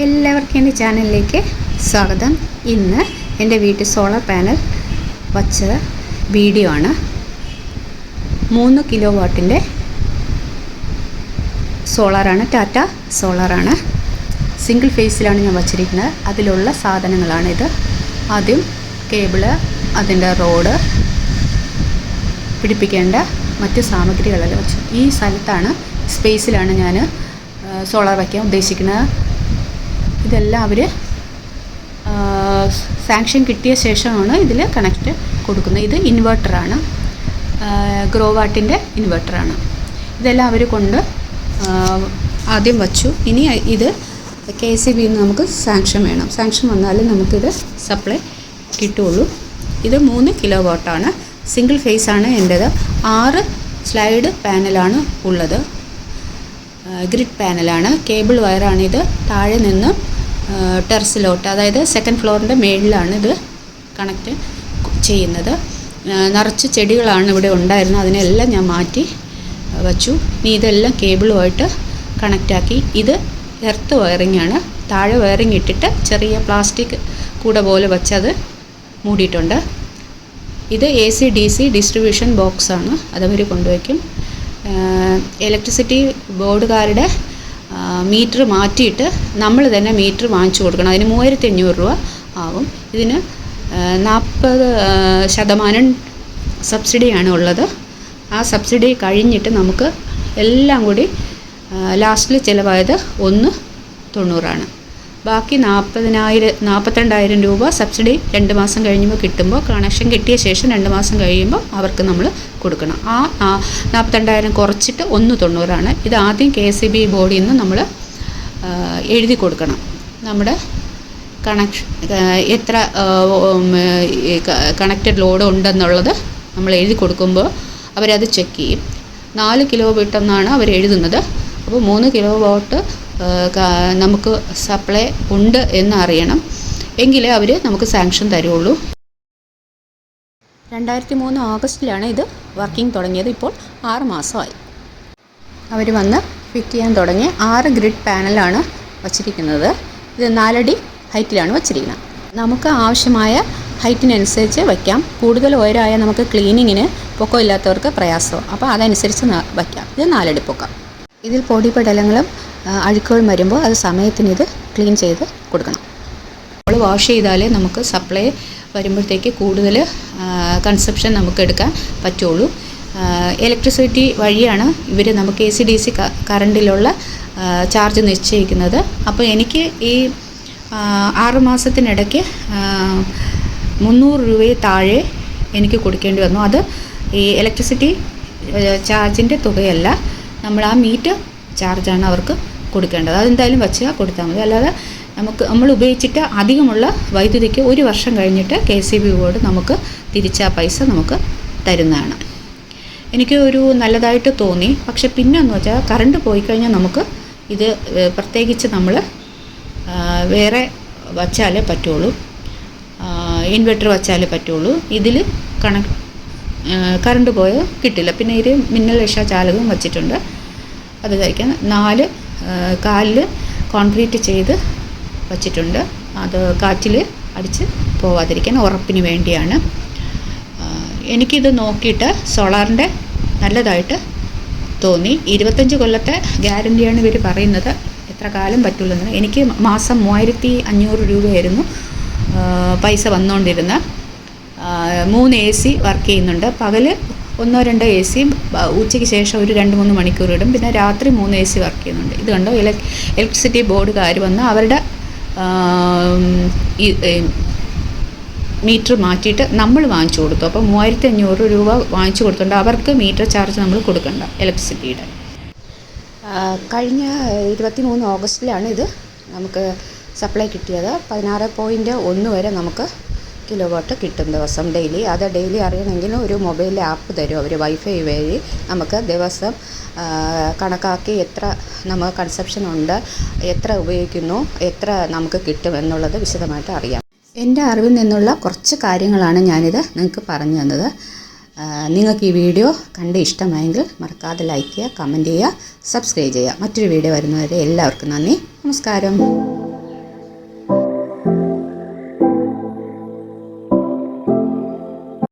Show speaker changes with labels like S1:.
S1: എല്ലാവർക്കും എന്റെ ചാനലിലേക്ക് സ്വാഗതം. ഇന്ന് എന്റെ വീട്ടിൽ സോളാർ പാനൽ വച്ച വീഡിയോ ആണ്. മൂന്ന് കിലോ വാട്ടിന്റെ സോളാറാണ് ടാറ്റ സോളാറാണ് സിംഗിൾ ഫേസിലാണ് ഞാൻ വച്ചിരിക്കുന്നത്. അതിലുള്ള സാധനങ്ങളാണിത് ആദ്യം കേബിൾ അതിന്റെ റോഡ് പിടിപ്പിക്കേണ്ട മറ്റ് സാമഗ്രികളെല്ലാം വെച്ചു. ഈ സ്ഥലത്താണ് സ്പേസിലാണ് ഞാൻ സോളാർ വയ്ക്കാൻ ഉദ്ദേശിക്കുന്നത്. ഇതെല്ലാം അവർ സാങ്ഷൻ കിട്ടിയ ശേഷമാണ് ഇതിൽ കണക്റ്റ് കൊടുക്കുന്നത്. ഇത് ഇൻവെർട്ടറാണ് ഗ്രോവാട്ടിന്റെ ഇൻവെർട്ടറാണ് ഇതെല്ലാം അവർ കൊണ്ട് ആദ്യം വച്ചു. ഇനി ഇത് കെ സി ബിയിൽ നിന്ന് നമുക്ക് സാങ്ഷൻ വേണം. സാങ്ഷൻ വന്നാലും നമുക്കിത് സപ്ലൈ കിട്ടുള്ളൂ. ഇത് മൂന്ന് കിലോ വാട്ടാണ് സിംഗിൾ ഫേസ് ആണ് എന്റേത് ആറ് സ്ലൈഡ് പാനലാണ് ഉള്ളത്. ഗ്രിഡ് പാനലാണ് കേബിൾ വയറാണിത് താഴെ നിന്ന് ടെറസിലോട്ട് അതായത് സെക്കൻഡ് ഫ്ലോറിന്റെ മേളിലാണ് ഇത് കണക്റ്റ് ചെയ്യുന്നത്. നിറച്ച് ചെടികളാണ് ഇവിടെ ഉണ്ടായിരുന്നത്. അതിനെല്ലാം ഞാൻ മാറ്റി വച്ചു. ഇനി ഇതെല്ലാം കേബിളുമായിട്ട് കണക്റ്റാക്കി ഇത് എർത്ത് വയറിംഗ് ആണ്. താഴെ വയറിംഗ് ഇട്ടിട്ട് ചെറിയ പ്ലാസ്റ്റിക് കൂടെ പോലെ വെച്ചത് മൂടിയിട്ടുണ്ട്. ഇത് A C D C distribution ബോക്സാണ് അതവർ കൊണ്ടുവയ്ക്കും. ഇലക്ട്രിസിറ്റി ബോർഡുകാരുടെ മീറ്റർ മാറ്റിയിട്ട് നമ്മൾ തന്നെ മീറ്റർ വാങ്ങിച്ചു കൊടുക്കണം. അതിന് മൂവായിരത്തി അഞ്ഞൂറ് രൂപ ആവും. ഇതിന് നാൽപ്പത് ശതമാനം സബ്സിഡിയാണ് ഉള്ളത്. ആ സബ്സിഡി കഴിഞ്ഞിട്ട് നമുക്ക് എല്ലാം കൂടി ലാസ്റ്റിൽ ചിലവായത് ഒന്ന് തൊണ്ണൂറാണ്. ബാക്കി നാൽപ്പതിനായിരം നാൽപ്പത്തിരണ്ടായിരം രൂപ സബ്സിഡി രണ്ട് മാസം കഴിയുമ്പോൾ കിട്ടുമ്പോൾ കണക്ഷൻ കിട്ടിയ ശേഷം രണ്ട് മാസം കഴിയുമ്പോൾ അവർക്ക് നമ്മൾ കൊടുക്കണം. ആ നാൽപ്പത്തിരണ്ടായിരം കുറച്ചിട്ട് ഒന്ന് തൊണ്ണൂറാണ്. ഇത് ആദ്യം കെ എസ് ബി ബോർഡിൽ നിന്ന് നമ്മൾ എഴുതി കൊടുക്കണം. നമ്മുടെ കണക്ഷൻ എത്ര കണക്റ്റഡ് ലോഡ് ഉണ്ടെന്നുള്ളത് നമ്മൾ എഴുതി കൊടുക്കുമ്പോൾ അവരത് ചെക്ക് ചെയ്യും. നാല് കിലോ വീട്ടെന്നാണ് അവർ എഴുതുന്നത്. അപ്പോൾ മൂന്ന് കിലോ വോട്ട് നമുക്ക് സപ്ലൈ ഉണ്ട് എന്നറിയണം എങ്കിലേ അവർ നമുക്ക് സാങ്ഷൻ തരുള്ളൂ. രണ്ടായിരത്തി മൂന്ന് ഓഗസ്റ്റിലാണ് ഇത് വർക്കിംഗ് തുടങ്ങിയത്. ഇപ്പോൾ ആറ് മാസമായി. അവർ വന്ന് ഫിറ്റ് ചെയ്യാൻ തുടങ്ങി ആറ് ഗ്രിഡ് പാനലാണ് വച്ചിരിക്കുന്നത്. ഇത് നാലടി ഹൈറ്റിലാണ് വച്ചിരിക്കുന്നത്. നമുക്ക് ആവശ്യമായ ഹൈറ്റിനനുസരിച്ച് വയ്ക്കാം. കൂടുതൽ ഉയരായ നമുക്ക് ക്ലീനിങ്ങിന് പൊക്കം ഇല്ലാത്തവർക്ക് പ്രയാസവും അപ്പോൾ അതനുസരിച്ച് വയ്ക്കാം. ഇത് നാലടി പൊക്കം. ഇതിൽ പൊടിപടലങ്ങളും ആ, അഴുക്കുകളും വരുമ്പോൾ അത് സമയത്തിന് ഇത് ക്ലീൻ ചെയ്ത് കൊടുക്കണം. നമ്മൾ വാഷ് ചെയ്താലേ നമുക്ക് സപ്ലൈ വരുമ്പോഴത്തേക്ക് കൂടുതൽ കൺസെപ്ഷൻ നമുക്ക് എടുക്കാൻ പറ്റുള്ളൂ. ഇലക്ട്രിസിറ്റി വഴിയാണ് ഇവർ നമുക്ക് എ സി ഡി സി കറണ്ടിലുള്ള ചാർജ് നിശ്ചയിക്കുന്നത്. അപ്പോൾ എനിക്ക് ഈ ആറ് മാസത്തിനിടയ്ക്ക് മുന്നൂറ് രൂപയെ താഴെ എനിക്ക് കൊടുക്കേണ്ടി വന്നു. അത് ഈ ഇലക്ട്രിസിറ്റി ചാർജിന്റെ തുകയല്ല. നമ്മൾ ആ മീറ്റർ ചാർജാണ് അവർക്ക് കൊടുക്കേണ്ടത്. അതെന്തായാലും വെച്ച് കൊടുത്താൽ മതി. അല്ലാതെ നമുക്ക് നമ്മൾ ഉപയോഗിച്ചിട്ട് അധികമുള്ള വൈദ്യുതിക്ക് ഒരു വർഷം കഴിഞ്ഞിട്ട് കെ സി ബി ബോർഡ് നമുക്ക് തിരിച്ച് പൈസ നമുക്ക് തരുന്നതാണ്. എനിക്ക് ഒരു നല്ലതായിട്ട് തോന്നി. പക്ഷെ പിന്നെ എന്ന് വെച്ചാൽ കറണ്ട് പോയി കഴിഞ്ഞാൽ നമുക്ക് ഇത് പ്രത്യേകിച്ച് നമ്മൾ വേറെ വച്ചാലേ പറ്റുള്ളൂ. ഇൻവെർട്ടർ വച്ചാലേ പറ്റുള്ളൂ. ഇതിൽ കണക്ട് കറണ്ട് പോയാൽ കിട്ടില്ല. പിന്നെ ഇത് മിന്നൽ രക്ഷാ ചാലകവും വച്ചിട്ടുണ്ട്. അത് കഴിക്കാൻ നാല് കാലിൽ കോൺക്രീറ്റ് ചെയ്ത് വച്ചിട്ടുണ്ട്. അത് കാറ്റിൽ അടിച്ച് പോവാതിരിക്കാൻ ഉറപ്പിന് വേണ്ടിയാണ്. എനിക്കിത് നോക്കിയിട്ട് സോളാറിന്റെ നല്ലതായിട്ട് തോന്നി. ഇരുപത്തഞ്ച് കൊല്ലത്തെ ഗ്യാരണ്ടിയാണ് ഇവർ പറയുന്നത്. എത്ര കാലം പറ്റുള്ളൂ എനിക്ക് മാസം മൂവായിരത്തി അഞ്ഞൂറ് രൂപയായിരുന്നു പൈസ വന്നുകൊണ്ടിരുന്ന മൂന്ന് എ സി വർക്ക് ചെയ്യുന്നുണ്ട്. പകൽ ഒന്നോ രണ്ടോ എ സി ഉച്ചയ്ക്ക് ശേഷം ഒരു രണ്ട് മൂന്ന് മണിക്കൂർ ഇടും. പിന്നെ രാത്രി മൂന്ന് എ സി വർക്ക് ചെയ്യുന്നുണ്ട്. ഇത് കണ്ടോ? ഇലക് ഇലക്ട്രിസിറ്റി ബോർഡുകാർ വന്ന് അവരുടെ മീറ്റർ മാറ്റിയിട്ട് നമ്മൾ വാങ്ങിച്ചു കൊടുത്തു. അപ്പോൾ മൂവായിരത്തി അഞ്ഞൂറ് രൂപ വാങ്ങിച്ചു കൊടുത്തുകൊണ്ട് അവർക്ക് മീറ്റർ ചാർജ് നമ്മൾ കൊടുക്കണ്ട ഇലക്ട്രിസിറ്റിയുടെ കഴിഞ്ഞ ഇരുപത്തി മൂന്ന് ഓഗസ്റ്റിലാണ് ഇത് നമുക്ക് സപ്ലൈ കിട്ടിയത്. പതിനാറ് പോയിന്റ് ഒന്ന് വരെ നമുക്ക് കിലോ വാട്ട് കിട്ടും ദിവസം ഡെയിലി. അത് ഡെയിലി അറിയണമെങ്കിൽ ഒരു മൊബൈൽ ആപ്പ് തരും. അവർ വൈഫൈ വഴി നമുക്ക് ദിവസം കണക്കാക്കി എത്ര നമുക്ക് കൺസപ്ഷൻ ഉണ്ട് എത്ര ഉപയോഗിക്കുന്നു എത്ര നമുക്ക് കിട്ടും എന്നുള്ളത് വിശദമായിട്ട് അറിയാം. എന്റെ അറിവിൽ നിന്നുള്ള കുറച്ച് കാര്യങ്ങളാണ് ഞാനിത് നിങ്ങൾക്ക് പറഞ്ഞു തന്നത്. നിങ്ങൾക്ക് ഈ വീഡിയോ കണ്ട് ഇഷ്ടമായെങ്കിൽ മറക്കാതെ ലൈക്ക് ചെയ്യുക കമന്റ് ചെയ്യുക സബ്സ്ക്രൈബ് ചെയ്യുക. മറ്റൊരു വീഡിയോ വരുന്നവരെ എല്ലാവർക്കും നന്ദി. നമസ്കാരം.